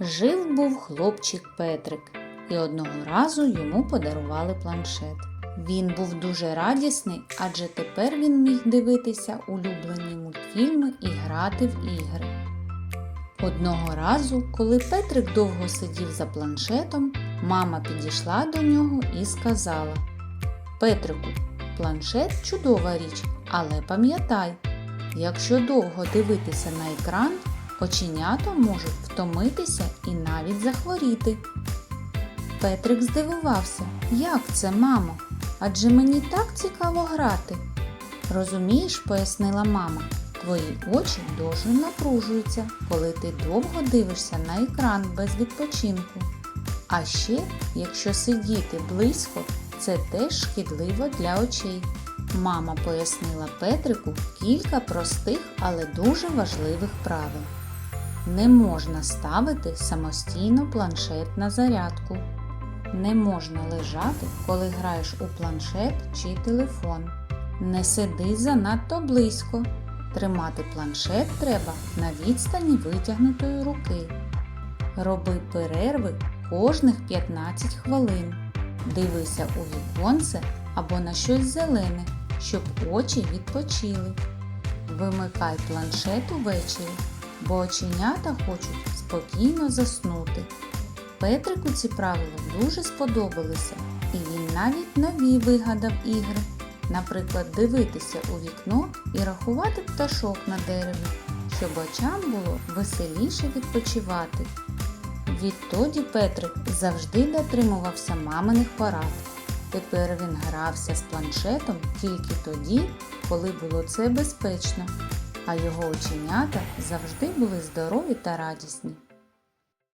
Жив був хлопчик Петрик, і одного разу йому подарували планшет. Він був дуже радісний, адже тепер він міг дивитися улюблені мультфільми і грати в ігри. Одного разу, коли Петрик довго сидів за планшетом, мама підійшла до нього і сказала: Петрику, планшет чудова річ, але пам'ятай, якщо довго дивитися на екран, оченята можуть втомитися і навіть захворіти. Петрик здивувався, як це, мамо? Адже мені так цікаво грати. Розумієш, пояснила мама, твої очі дуже напружуються, коли ти довго дивишся на екран без відпочинку. А ще, якщо сидіти близько, це теж шкідливо для очей. Мама пояснила Петрику кілька простих, але дуже важливих правил. Не можна ставити самостійно планшет на зарядку. Не можна лежати, коли граєш у планшет чи телефон. Не сиди занадто близько. Тримати планшет треба на відстані витягнутої руки. Роби перерви кожних 15 хвилин. Дивися у віконце або на щось зелене, щоб очі відпочили. Вимикай планшет увечері, оченята хочуть спокійно заснути. Петрику ці правила дуже сподобалися, і він навіть нові вигадав ігри. Наприклад, дивитися у вікно і рахувати пташок на дереві, щоб очам було веселіше відпочивати. Відтоді Петрик завжди дотримувався маминих порад. Тепер він грався з планшетом тільки тоді, коли було це безпечно, а його оченята завжди були здорові та радісні.